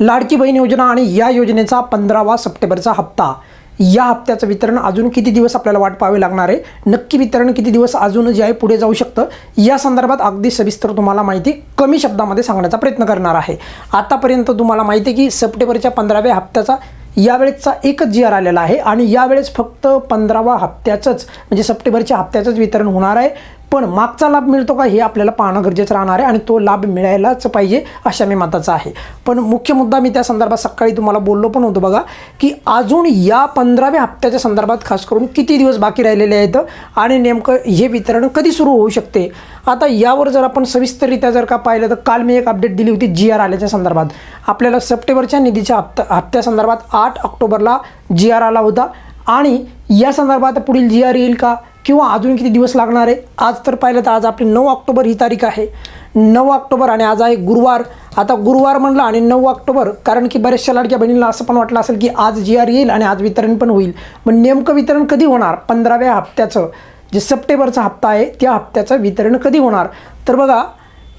लाडकी बहीण योजना आणि या योजनेचा पंधरावा सप्टेंबरचा हप्ता. या हप्त्याचं वितरण अजून किती दिवस आपल्याला वाट पाहावी लागणार आहे? नक्की वितरण किती दिवस अजून जे आहे पुढे जाऊ शकतं? या संदर्भात अगदी सविस्तर तुम्हाला माहिती कमी शब्दामध्ये सांगण्याचा प्रयत्न करणार आहे. आतापर्यंत तुम्हाला माहिती आहे की सप्टेंबरच्या पंधराव्या हप्त्याचा यावेळेसचा एकच जी आर आलेला आहे आणि यावेळेस फक्त पंधरावा हप्त्याचंच म्हणजे सप्टेंबरच्या हप्त्याचंच वितरण होणार आहे. पण मागचा लाभ मिळतो का हे आपल्याला पाहणं गरजेचं राहणार आहे आणि तो लाभ मिळायलाच पाहिजे अशा मी मताचा आहे. पण मुख्य मुद्दा मी त्या संदर्भात सकाळी तुम्हाला बोललो पण होतो बघा की अजून या पंधराव्या हप्त्याच्या संदर्भात खास करून किती दिवस बाकी राहिलेले आहेत आणि नेमकं हे वितरण कधी सुरू होऊ शकते? आता यावर जर आपण सविस्तररित्या जर का पाहिलं तर काल मी एक अपडेट दिली होती जी आर आल्याच्या संदर्भात. आपल्याला सप्टेंबरच्या निधीच्या हप्ता हप्त्यासंदर्भात आठ ऑक्टोबरला जी आर आला होता आणि या संदर्भात पुढील जी आर येईल का? किंवा अजून किती दिवस लागणार आहे? आज तर पाहिलं तर आज आपली नऊ ऑक्टोबर ही तारीख आहे. नऊ ऑक्टोबर आणि आज आहे गुरुवार. आता गुरुवार म्हणलं आणि नऊ ऑक्टोबर कारण की बऱ्याचशा लाडक्या बहिणींना असं पण वाटलं असेल की आज जी आर येईल आणि आज वितरण पण होईल. मग नेमकं वितरण कधी होणार? पंधराव्या हप्त्याचं जे सप्टेंबरचा हप्ता आहे त्या हप्त्याचं वितरण कधी होणार? तर बघा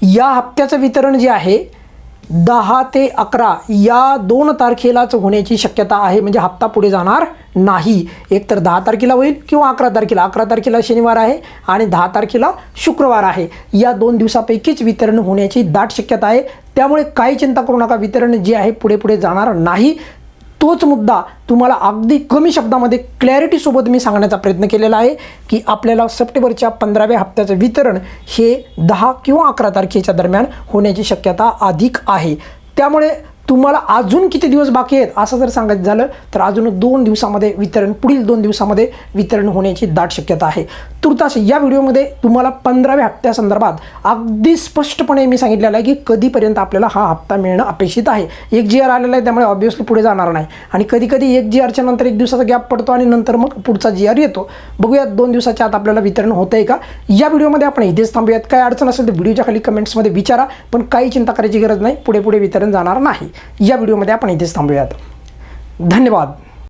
या हप्त्याचं वितरण जे आहे दहा ते अकरा या दोन तारखेलाच होण्याची शक्यता आहे. म्हणजे हप्ता पुढे जाणार नाही. एकतर दहा तारखेला होईल किंवा अकरा तारखेला. अकरा तारखेला शनिवार आहे आणि दहा तारखेला शुक्रवार आहे. या दोन दिवसापैकीच वितरण होण्याची दाट शक्यता आहे. त्यामुळे काही चिंता करू नका. वितरण जे आहे पुढे पुढे जाणार नाही. तोच मुद्दा तुम्हाला अगदी कमी शब्दामध्ये क्लॅरिटीसोबत मी सांगण्याचा प्रयत्न केलेला आहे की आपल्याला सप्टेंबरच्या पंधराव्या हप्त्याचं वितरण हे दहा किंवा अकरा तारखेच्या दरम्यान होण्याची शक्यता अधिक आहे. त्यामुळे तुम्हाला अजून किती दिवस बाकी आहेत असं जर सांगायचं झालं तर अजून दोन दिवसामध्ये वितरण पुढील दोन दिवसामध्ये वितरण होण्याची दाट शक्यता आहे. तुर्तास या व्हिडिओमध्ये तुम्हाला पंधराव्या हप्त्यासंदर्भात अगदी स्पष्टपणे मी सांगितलेलं आहे की कधीपर्यंत आपल्याला हा हप्ता मिळणं अपेक्षित आहे. एक जी आर आलेला आहे त्यामुळे ऑब्व्हियसली पुढे जाणार नाही. आणि कधी कधी एक जी आरच्या नंतर एक दिवसाचा गॅप पडतो आणि नंतर मग पुढचा जी आर येतो. बघूयात दोन दिवसाच्या आत आपल्याला वितरण होतं आहे का? या व्हिडिओमध्ये आपण इथेच थांबूयात. काय अडचण असेल तर व्हिडिओच्या खाली कमेंट्समध्ये विचारा. पण काही चिंता करायची गरज नाही. पुढे पुढे वितरण जाणार नाही. या व्हिडिओमध्ये आपण इथेच थांबूयात. धन्यवाद.